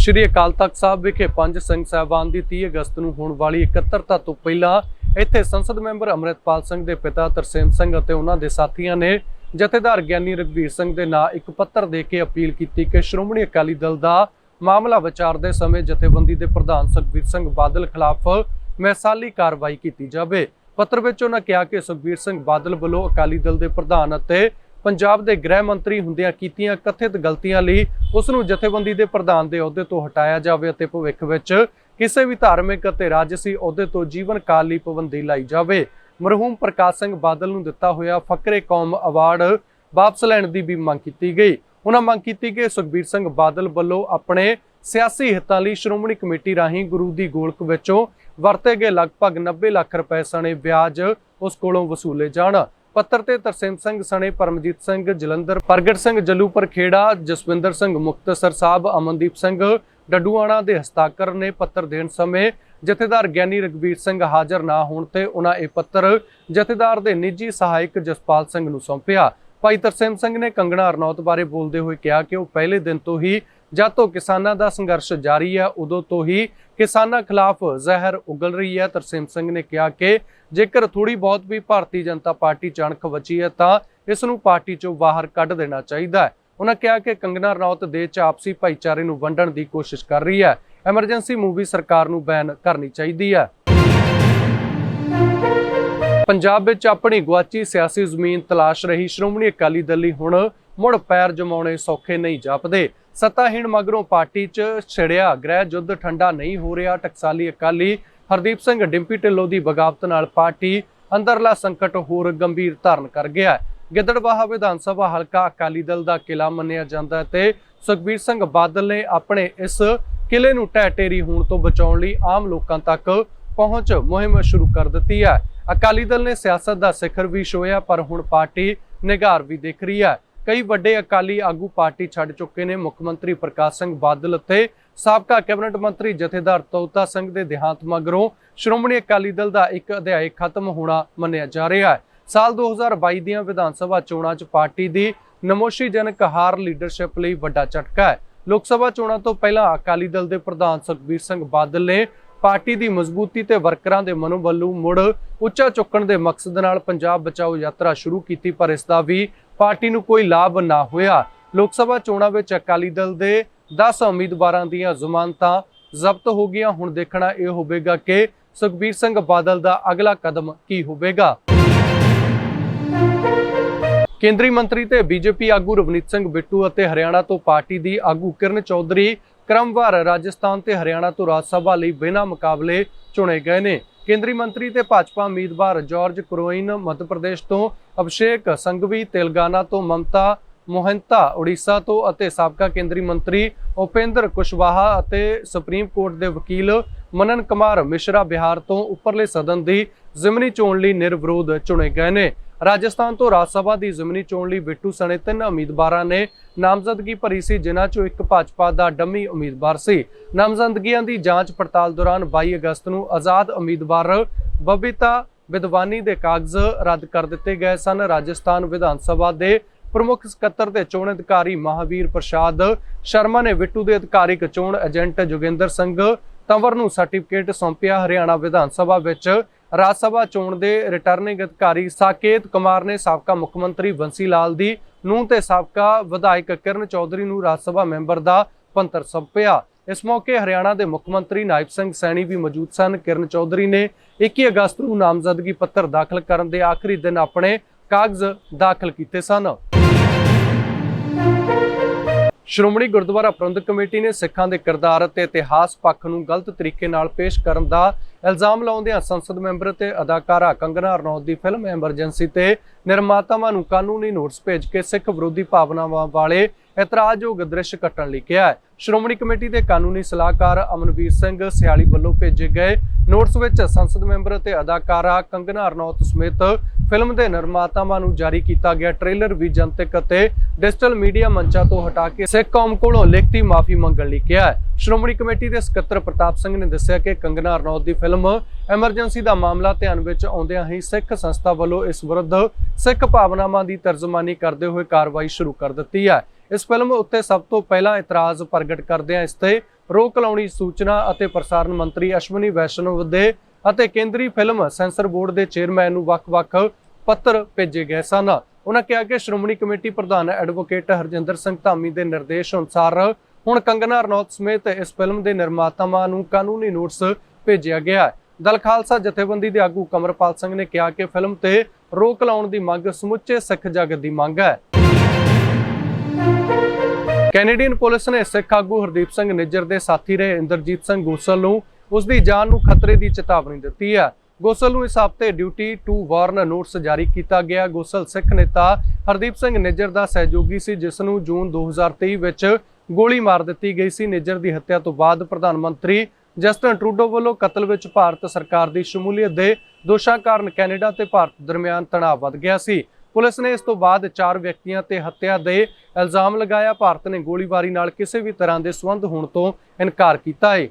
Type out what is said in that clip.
ਸ਼੍ਰੀ ਅਕਾਲ ਤਖਤ ਸਾਹਿਬ ਵਿਖੇ ਪੰਜ ਸਿੰਘ ਸਾਹਿਬਾਨ ਦੀ 30 ਅਗਸਤ ਨੂੰ ਹੋਣ ਵਾਲੀ ਇਕੱਤਰਤਾ ਤੋਂ ਪਹਿਲਾਂ ਇੱਥੇ ਸੰਸਦ ਮੈਂਬਰ ਅਮਰਿਤਪਾਲ ਸਿੰਘ ਦੇ ਪਿਤਾ ਤਰਸੇਮ ਸਿੰਘ ਅਤੇ ਉਹਨਾਂ ਦੇ ਸਾਥੀਆਂ ਨੇ ਜਥੇਦਾਰ ਗਿਆਨੀ ਰਘਵੀਰ ਸਿੰਘ ਦੇ ਨਾਂ ਇੱਕ ਪੱਤਰ ਦੇ ਕੇ ਅਪੀਲ ਕੀਤੀ ਕਿ ਸ਼੍ਰੋਮਣੀ ਅਕਾਲੀ ਦਲ ਦਾ ਮਾਮਲਾ ਵਿਚਾਰਦੇ ਸਮੇਂ ਜਥੇਬੰਦੀ ਦੇ ਪ੍ਰਧਾਨ ਸੁਖਬੀਰ ਸਿੰਘ ਬਾਦਲ ਖਿਲਾਫ ਮਿਸਾਲੀ ਕਾਰਵਾਈ ਕੀਤੀ ਜਾਵੇ। ਪੱਤਰ ਵਿੱਚ ਉਹਨਾਂ ਕਿਹਾ ਕਿ ਸੁਖਬੀਰ ਸਿੰਘ ਬਾਦਲ ਵੱਲੋਂ ਅਕਾਲੀ ਦਲ ਦੇ ਪ੍ਰਧਾਨ ਅਤੇ ਪੰਜਾਬ ਦੇ ਗ੍ਰਹਿ ਮੰਤਰੀ ਹੁੰਦਿਆਂ ਕੀਤੀਆਂ ਕਥਿਤ ਗਲਤੀਆਂ ਲਈ ਉਸ ਨੂੰ ਜਥੇਬੰਦੀ ਦੇ ਪ੍ਰਧਾਨ ਦੇ ਅਹੁਦੇ ਤੋਂ ਹਟਾਇਆ ਜਾਵੇ ਅਤੇ ਭਵਿੱਖ ਵਿੱਚ ਕਿਸੇ ਵੀ ਧਾਰਮਿਕ ਅਤੇ ਰਾਜਸੀ ਅਹੁਦੇ ਤੋਂ ਜੀਵਨ ਕਾਲ ਲਈ ਪਾਬੰਦੀ ਲਾਈ ਜਾਵੇ। ਮਰਹੂਮ ਪ੍ਰਕਾਸ਼ ਸਿੰਘ ਬਾਦਲ ਨੂੰ ਦਿੱਤਾ ਹੋਇਆ ਫਕਰੇ ਕੌਮ ਅਵਾਰਡ ਵਾਪਸ ਲੈਣ ਦੀ ਵੀ ਮੰਗ ਕੀਤੀ ਗਈ। ਉਹਨਾਂ ਮੰਗ ਕੀਤੀ ਕਿ ਸੁਖਬੀਰ ਸਿੰਘ ਬਾਦਲ ਵੱਲੋਂ ਆਪਣੇ ਸਿਆਸੀ ਹਿੱਤਾਂ ਲਈ ਸ਼੍ਰੋਮਣੀ ਕਮੇਟੀ ਰਾਹੀਂ ਗੁਰੂ ਦੀ ਗੋਲਕ ਵਿੱਚੋਂ ਵਰਤੇ ਗਏ ਲਗਭਗ 90 ਲੱਖ ਰੁਪਏ ਸਣੇ ਵਿਆਜ ਉਸ ਕੋਲੋਂ ਵਸੂਲੇ ਜਾਣ। ਪੱਤਰ ਤੇ ਤਰਸੇਮ ਸਿੰਘ, ਸਣੇ ਪਰਮਜੀਤ ਸਿੰਘ, ਜਲੰਧਰ ਪ੍ਰਗਟ ਸਿੰਘ ਜਲੂਪਰ ਖੇੜਾ ਜਸਵਿੰਦਰ ਸਿੰਘ, ਮੁਕਤਸਰ ਸਾਹਿਬ, ਅਮਨਦੀਪ ਸਿੰਘ ਡੱਡੂਆਣਾ ਦੇ ਹਸਤਾਖਰ ਨੇ ਪੱਤਰ ਦੇਣ ਸਮੇਂ ਜਥੇਦਾਰ ਗਿਆਨੀ ਰਗਵੀਰ ਸਿੰਘ ਹਾਜ਼ਰ ਨਾ ਹੋਣ ਤੇ ਉਹਨਾਂ ਇਹ ਪੱਤਰ ਜਥੇਦਾਰ ਦੇ ਨਿੱਜੀ ਸਹਾਇਕ ਜਸਪਾਲ ਸਿੰਘ ਨੂੰ ਸੌਂਪਿਆ। ਭਾਈ ਤਰਸੇਮ ਸਿੰਘ ਨੇ ਕੰਗਣਾ ਅਰਨੌਤ ਬਾਰੇ ਬੋਲਦੇ ਹੋਏ ਕਿਹਾ ਕਿ ਉਹ ਪਹਿਲੇ ਦਿਨ ਤੋਂ ਹੀ ਜਦ ਤੋਂ ਕਿਸਾਨਾਂ ਦਾ ਸੰਘਰਸ਼ ਜਾਰੀ ਹੈ, ਉਦੋਂ ਤੋਂ ਹੀ ਕਿਸਾਨਾਂ ਖਿਲਾਫ ਜ਼ਹਿਰ ਉਗਲ ਰਹੀ ਹੈ। ਤਰਸੇਮ ਸਿੰਘ ਨੇ ਕਿਹਾ ਕਿ ਜੇਕਰ ਥੋੜੀ ਬਹੁਤ ਵੀ ਭਾਰਤੀ ਜਨਤਾ ਪਾਰਟੀ ਚਣਖ ਬਚੀ ਹੈ, ਤਾਂ ਇਸ ਨੂੰ ਪਾਰਟੀ ਚੋਂ ਬਾਹਰ ਕੱਢ ਦੇਣਾ ਚਾਹੀਦਾ ਹੈ। ਉਹਨਾਂ ਕਿਹਾ ਕਿ ਕੰਗਨਾ ਰਣੌਤ ਦੇ 'ਚ ਆਪਸੀ ਭਾਈਚਾਰੇ ਨੂੰ ਵੰਡਣ ਦੀ ਕੋਸ਼ਿਸ਼ ਕਰ ਰਹੀ ਹੈ। ਐਮਰਜੈਂਸੀ ਮੂਵੀ ਸਰਕਾਰ ਨੂੰ ਬੈਨ ਕਰਨੀ ਚਾਹੀਦੀ ਹੈ। ਪੰਜਾਬ ਵਿੱਚ ਆਪਣੀ ਗੁਆਚੀ ਸਿਆਸੀ ਜ਼ਮੀਨ ਤਲਾਸ਼ ਰਹੀ। ਸ਼੍ਰੋਮਣੀ ਅਕਾਲੀ ਦਲ ਲਈ ਹੁਣ ਮੁੜ ਪੈਰ ਜਮਾਉਣੇ ਸੌਖੇ ਨਹੀਂ ਜਾਪਦੇ। ਸੱਤਾਹੀਣ ਮਗਰੋਂ ਪਾਰਟੀ 'ਚ ਛਿੜਿਆ ਗ੍ਰਹਿ ਯੁੱਧ ਠੰਡਾ ਨਹੀਂ ਹੋ ਰਿਹਾ। ਟਕਸਾਲੀ ਅਕਾਲੀ ਹਰਦੀਪ ਸਿੰਘ ਡਿੰਪੀ ਢਿੱਲੋਂ ਦੀ ਬਗਾਵਤ ਨਾਲ ਪਾਰਟੀ ਅੰਦਰਲਾ ਸੰਕਟ ਹੋਰ ਗੰਭੀਰ ਧਾਰਨ ਕਰ ਗਿਆ ਹੈ। ਗਿੱਦੜਬਾਹਾ ਵਿਧਾਨ ਸਭਾ ਹਲਕਾ ਅਕਾਲੀ ਦਲ ਦਾ ਕਿਲਾ ਮੰਨਿਆ ਜਾਂਦਾ ਹੈ ਤੇ ਸੁਖਬੀਰ ਸਿੰਘ ਬਾਦਲ ਨੇ ਆਪਣੇ ਇਸ ਕਿਲੇ ਨੂੰ ਢਹਿ ਟੇਰੀ ਹੋਣ ਤੋਂ ਬਚਾਉਣ ਲਈ ਆਮ ਲੋਕਾਂ ਤੱਕ ਪਹੁੰਚ ਮੁਹਿੰਮ ਸ਼ੁਰੂ ਕਰ ਦਿੱਤੀ ਹੈ। ਅਕਾਲੀ ਦਲ ਨੇ ਸਿਆਸਤ ਦਾ ਸਿਖਰ ਵੀ ਛੋਇਆ ਪਰ ਹੁਣ ਪਾਰਟੀ ਨਿਗਾਰ ਵੀ ਦੇਖ ਰਹੀ ਹੈ। ਕਈ ਵੱਡੇ ਅਕਾਲੀ ਆਗੂ ਪਾਰਟੀ ਛੱਡ ਚੁੱਕੇ ਨੇ। ਮੁੱਖ ਮੰਤਰੀ ਪ੍ਰਕਾਸ਼ ਸਿੰਘ ਬਾਦਲ ਅਤੇ ਸਾਬਕਾ ਕੈਬਨਿਟ ਮੰਤਰੀ ਜਥੇਦਾਰ ਤੋਤਾ ਸਿੰਘ ਦੇ ਦੇਹਾਂਤ ਮਗਰੋਂ ਸ਼੍ਰੋਮਣੀ ਅਕਾਲੀ ਦਲ ਦਾ ਇੱਕ ਅਧਿਆਇ ਖਤਮ ਹੋਣਾ ਮੰਨਿਆ ਜਾ ਰਿਹਾ ਹੈ। ਸਾਲ 2022 ਦੀਆਂ ਵਿਧਾਨ ਸਭਾ ਚੋਣਾਂ 'ਚ ਪਾਰਟੀ ਦੀ ਨਮੋਸ਼ੀਜਨਕ ਹਾਰ ਲੀਡਰਸ਼ਿਪ ਲਈ ਵੱਡਾ ਝਟਕਾ ਹੈ। ਲੋਕ ਸਭਾ ਚੋਣਾਂ ਤੋਂ ਪਹਿਲਾਂ ਅਕਾਲੀ ਦਲ ਦੇ ਪ੍ਰਧਾਨ ਸੁਖਬੀਰ ਸਿੰਘ ਬਾਦਲ ਨੇ ਪਾਰਟੀ ਦੀ ਮਜ਼ਬੂਤੀ ਤੇ ਵਰਕਰਾਂ ਦੇ ਮਨੋਬਲ ਨੂੰ ਮੁੜ ਉੱਚਾ ਚੁੱਕਣ ਦੇ ਮਕਸਦ ਨਾਲ ਪੰਜਾਬ ਬਚਾਓ ਯਾਤਰਾ ਸ਼ੁਰੂ ਕੀਤੀ, ਪਰ ਇਸ ਦਾ ਵੀ ਪਾਰਟੀ ਨੂੰ ਕੋਈ ਲਾਭ ਨਾ ਹੋਇਆ। ਲੋਕ ਸਭਾ ਚੋਣਾਂ ਵਿੱਚ ਅਕਾਲੀ ਦਲ ਦੇ 10 ਉਮੀਦਵਾਰਾਂ ਦੀਆਂ ਜ਼ਮਾਨਤਾਂ ਜ਼ਬਤ ਹੋ ਗਈਆਂ। ਹੁਣ ਦੇਖਣਾ ਇਹ ਹੋਵੇਗਾ ਕਿ ਸੁਖਬੀਰ ਸਿੰਘ ਬਾਦਲ ਦਾ ਅਗਲਾ ਕਦਮ ਕੀ ਹੋਵੇਗਾ। ਕੇਂਦਰੀ ਮੰਤਰੀ ਤੇ ਬੀਜੇਪੀ ਆਗੂ ਰਵਨੀਤ ਸਿੰਘ ਬਿੱਟੂ ਅਤੇ ਹਰਿਆਣਾ ਤੋਂ ਪਾਰਟੀ ਦੀ ਆਗੂ ਕਿਰਨ ਚੌਧਰੀ ਕ੍ਰਮਵਾਰ ਰਾਜਸਥਾਨ ਤੇ ਹਰਿਆਣਾ ਤੋਂ ਰਾਜ ਸਭਾ ਲਈ ਬਿਨਾਂ ਮੁਕਾਬਲੇ ਚੁਣੇ ਗਏ ਨੇ। ਕੇਂਦਰੀ ਮੰਤਰੀ ਤੇ ਭਾਜਪਾ ਉਮੀਦਵਾਰ ਜਾਰਜ ਕਰੋਇਨ ਮੱਧ ਪ੍ਰਦੇਸ਼ ਤੋਂ ਅਭਿਸ਼ੇਕ ਸੰਘਵੀ, ਤੇਲੰਗਾਨਾ ਤੋਂ ਮਮਤਾ ਮੋਹੰਤਾ, ਉੜੀਸਾ ਤੋਂ ਅਤੇ ਸਾਬਕਾ ਕੇਂਦਰੀ ਮੰਤਰੀ ਉਪੇਂਦਰ ਕੁਸ਼ਵਾਹਾ ਅਤੇ ਸੁਪਰੀਮ ਕੋਰਟ ਦੇ ਵਕੀਲ ਮਨਨ ਕੁਮਾਰ ਮਿਸ਼ਰਾ ਬਿਹਾਰ ਤੋਂ ਉੱਪਰਲੇ ਸਦਨ ਦੀ ਜ਼ਿਮਨੀ ਚੋਣ ਲਈ ਨਿਰਵਿਰੋਧ ਚੁਣੇ ਗਏ ਨੇ। ਰਾਜਸਥਾਨ ਤੋਂ ਰਾਜ ਸਭਾ ਦੀ ਜ਼ਿਮਨੀ ਚੋਣ ਲਈ ਬਿੱਟੂ ਸਣੇ ਤਿੰਨ ਉਮੀਦਵਾਰਾਂ ਨੇ ਨਾਮਜ਼ਦਗੀ ਭਰੀ ਸੀ, ਜਿਨ੍ਹਾਂ ਚੋਂ ਇੱਕ ਭਾਜਪਾ ਦਾ ਡੰਮੀ ਉਮੀਦਵਾਰ ਸੀ। ਨਾਮਜ਼ਦਗੀਆਂ ਦੀ ਜਾਂਚ ਪੜਤਾਲ ਦੌਰਾਨ 22 ਅਗਸਤ ਨੂੰ ਆਜ਼ਾਦ ਉਮੀਦਵਾਰ ਬਬੀਤਾ ਵਿਦਵਾਨੀ ਦੇ ਕਾਗਜ਼ ਰੱਦ ਕਰ ਦਿੱਤੇ ਗਏ ਸਨ। ਰਾਜਸਥਾਨ ਵਿਧਾਨ ਸਭਾ ਦੇ ਪ੍ਰਮੁੱਖ ਸਕੱਤਰ ਤੇ ਚੋਣ ਅਧਿਕਾਰੀ ਮਹਾਵੀਰ ਪ੍ਰਸ਼ਾਦ ਸ਼ਰਮਾ ਨੇ ਬਿੱਟੂ ਦੇ ਅਧਿਕਾਰਿਕ ਚੋਣ ਏਜੰਟ ਜੋਗਿੰਦਰ ਸਿੰਘ ਤੰਵਰ ਨੂੰ ਸਰਟੀਫਿਕੇਟ ਸੌਂਪਿਆ। ਹਰਿਆਣਾ ਵਿਧਾਨ ਸਭਾ ਵਿੱਚ ਰਾਜ ਸਭਾ ਚੋਣ ਦੇ ਰਿਟਰਨਿੰਗ ਅਧਿਕਾਰੀ ਸਾਕੇਤ ਕੁਮਾਰ ਨੇ ਸਾਬਕਾ ਮੁੱਖ ਮੰਤਰੀ ਬੰਸੀ ਲਾਲ ਦੀ ਨੂੰ ਤੇ ਸਾਬਕਾ ਵਿਧਾਇਕ ਕਿਰਨ ਚੌਧਰੀ ਨੂੰ ਰਾਜ ਸਭਾ ਮੈਂਬਰ ਦਾ ਪੰਤਰ ਸੌਂਪਿਆ। ਇਸ ਮੌਕੇ ਹਰਿਆਣਾ ਦੇ ਮੁੱਖ ਮੰਤਰੀ ਨਾਇਬ ਸਿੰਘ ਸੈਣੀ ਵੀ ਮੌਜੂਦ ਸਨ। ਕਿਰਨ ਚੌਧਰੀ ਨੇ 21 ਅਗਸਤ ਨੂੰ ਨਾਮਜ਼ਦਗੀ ਪੱਤਰ ਦਾਖਲ ਕਰਨ ਦੇ ਆਖਰੀ ਦਿਨ ਆਪਣੇ ਕਾਗਜ਼ ਦਾਖਲ ਕੀਤੇ ਸਨ। ਸ਼੍ਰੋਮਣੀ ਗੁਰਦੁਆਰਾ ਪ੍ਰਬੰਧਕ ਕਮੇਟੀ ਨੇ ਸਿੱਖਾਂ ਦੇ ਕਿਰਦਾਰ ਅਤੇ ਇਤਿਹਾਸ ਪੱਖ ਨੂੰ ਗਲਤ ਤਰੀਕੇ ਨਾਲ ਪੇਸ਼ ਕਰਨ ਦਾ ਇਲਜ਼ਾਮ ਲਾਉਂਦਿਆਂ ਸੰਸਦ ਮੈਂਬਰ ਤੇ ਅਦਾਕਾਰਾ ਕੰਗਨਾ ਰਣੌਤ ਦੀ ਫਿਲਮ ਐਮਰਜੈਂਸੀ ਤੇ ਨਿਰਮਾਤਾਵਾਂ ਨੂੰ ਕਾਨੂੰਨੀ ਨੋਟਿਸ ਭੇਜ ਕੇ ਸਿੱਖ ਵਿਰੋਧੀ ਭਾਵਨਾਵਾਂ ਵਾਲੇ ਇਤਰਾਜ਼ਯੋਗ ਦ੍ਰਿਸ਼ ਕੱਟਣ ਲਈ ਕਿਹਾ ਹੈ। ਸ਼੍ਰੋਮਣੀ ਕਮੇਟੀ ਦੇ ਕਾਨੂੰਨੀ ਸਲਾਹਕਾਰ ਅਮਨਵੀਰ ਸਿੰਘ ਸਿਆਲੀ ਵੱਲੋਂ ਭੇਜੇ ਗਏ ਨੋਟਿਸ ਵਿੱਚ ਸੰਸਦ ਮੈਂਬਰ ਅਤੇ ਅਦਾਕਾਰਾ ਕੰਗਨਾ ਰਣੌਤ ਸਮੇਤ ਫਿਲਮ ਦੇ ਨਿਰਮਾਤਾਵਾਂ ਨੂੰ ਜਾਰੀ ਕੀਤਾ ਗਿਆ ਟ੍ਰੇਲਰ ਵੀ ਜਨਤਕ ਅਤੇ ਡਿਜੀਟਲ ਮੀਡੀਆ ਮੰਚਾਂ ਤੋਂ ਹਟਾ ਕੇ ਸਿੱਖ ਕੌਮ ਕੋਲੋਂ ਲਿਖਤੀ ਮਾਫੀ ਮੰਗਣ ਲਈ ਕਿਹਾ ਹੈ। ਸ਼੍ਰੋਮਣੀ ਕਮੇਟੀ ਦੇ ਸਕੱਤਰ ਪ੍ਰਤਾਪ ਸਿੰਘ ਨੇ ਦੱਸਿਆ ਕਿ ਕੰਗਨਾ ਰਣੌਤ ਦੀ ਫਿਲਮ ਐਮਰਜੈਂਸੀ ਦਾ ਮਾਮਲਾ ਧਿਆਨ ਵਿੱਚ ਆਉਂਦਿਆਂ ਹੀ ਸਿੱਖ ਸੰਸਥਾ ਵੱਲੋਂ ਇਸ ਵਿਰੁੱਧ ਸਿੱਖ ਭਾਵਨਾਵਾਂ ਦੀ ਤਰਜਮਾਨੀ ਕਰਦੇ ਹੋਏ ਕਾਰਵਾਈ ਸ਼ੁਰੂ ਕਰ ਦਿੱਤੀ ਹੈ। ਇਸ ਫਿਲਮ ਉੱਤੇ ਸਭ ਤੋਂ ਪਹਿਲਾਂ ਇਤਰਾਜ਼ ਪ੍ਰਗਟ ਕਰਦਿਆਂ ਇਸ ਤੇ ਰੋਕ ਲਾਉਣੀ ਸੂਚਨਾ ਅਤੇ ਪ੍ਰਸਾਰਣ ਮੰਤਰੀ ਅਸ਼ਵਨੀ ਵੈਸ਼ਨਵ ਦੇ ਅਤੇ ਕੇਂਦਰੀ ਫਿਲਮ ਸੈਂਸਰ ਬੋਰਡ ਦੇ ਚੇਅਰਮੈਨ ਨੂੰ ਵੱਖ-ਵੱਖ ਪੱਤਰ ਭੇਜੇ ਗਏ ਸਨ। ਉਹਨਾਂ ਕਿਹਾ ਕਿ ਸ਼੍ਰੋਮਣੀ ਕਮੇਟੀ ਪ੍ਰਧਾਨ ਐਡਵੋਕੇਟ ਹਰਜਿੰਦਰ ਸਿੰਘ ਧਾਮੀ ਦੇ ਨਿਰਦੇਸ਼ ਅਨੁਸਾਰ ਹੁਣ ਕੰਗਨਾ ਰਣੌਤ ਸਮੇਤ ਇਸ ਫਿਲਮ ਦੇ ਨਿਰਮਾਤਾਵਾਂ ਨੂੰ ਕਾਨੂੰਨੀ ਨੋਟਿਸ ਭੇਜਿਆ ਗਿਆ ਹੈ। ਦਲ ਖਾਲਸਾ ਜਥੇਬੰਦੀ ਦੇ ਆਗੂ ਕਮਰਪਾਲ ਸਿੰਘ ਨੇ ਕਿਹਾ ਕਿ ਫਿਲਮ ਤੇ ਰੋਕ ਲਾਉਣ ਦੀ ਮੰਗ ਸਮੁੱਚੇ ਸਿੱਖ ਜਗਤ ਦੀ ਮੰਗ ਹੈ। ਕੈਨੇਡੀਅਨ ਪੁਲਿਸ ਨੇ ਸਿੱਖ ਆਗੂ ਹਰਦੀਪ ਸਿੰਘ ਨਿੱਜਰ ਦੇ ਸਾਥੀ ਰਹੇ ਇੰਦਰਜੀਤ ਸਿੰਘ ਗੋਸਲ ਨੂੰ ਉਸ ਦੀ ਜਾਨ ਨੂੰ ਖਤਰੇ ਦੀ ਚੇਤਾਵਨੀ ਦਿੱਤੀ ਹੈ। ਗੋਸਲ ਨੂੰ ਇਸ ਹਫ਼ਤੇ ਡਿਊਟੀ ਟੂ ਵਾਰਨ ਨੋਟਿਸ ਜਾਰੀ ਕੀਤਾ ਗਿਆ। ਗੋਸਲ ਸਿੱਖ ਨੇਤਾ ਹਰਦੀਪ ਸਿੰਘ ਨਿੱਜਰ ਦਾ ਸਹਿਯੋਗੀ ਸੀ, ਜਿਸ ਨੂੰ ਜੂਨ 2023 ਵਿੱਚ ਗੋਲੀ ਮਾਰ ਦਿੱਤੀ ਗਈ ਸੀ। ਨਿੱਜਰ ਦੀ ਹੱਤਿਆ ਤੋਂ ਬਾਅਦ ਪ੍ਰਧਾਨ ਮੰਤਰੀ ਜਸਟਨ ਟਰੂਡੋ ਵੱਲੋਂ ਕਤਲ ਵਿੱਚ ਭਾਰਤ ਸਰਕਾਰ ਦੀ ਸ਼ਮੂਲੀਅਤ ਦੇ ਦੋਸ਼ਾਂ ਕਾਰਨ ਕੈਨੇਡਾ ਤੇ ਭਾਰਤ ਦਰਮਿਆਨ ਤਣਾਅ ਵੱਧ ਗਿਆ ਸੀ। ਪੁਲਿਸ ਨੇ ਇਸ ਤੋਂ ਬਾਅਦ ਚਾਰ ਵਿਅਕਤੀਆਂ ਤੇ ਹੱਤਿਆ ਦੇ ਇਲਜ਼ਾਮ ਲਗਾਇਆ। ਭਾਰਤ ਨੇ ਗੋਲੀਬਾਰੀ ਨਾਲ ਕਿਸੇ ਵੀ ਤਰ੍ਹਾਂ ਦੇ ਸੰਬੰਧ ਹੋਣ ਤੋਂ ਇਨਕਾਰ ਕੀਤਾ ਹੈ।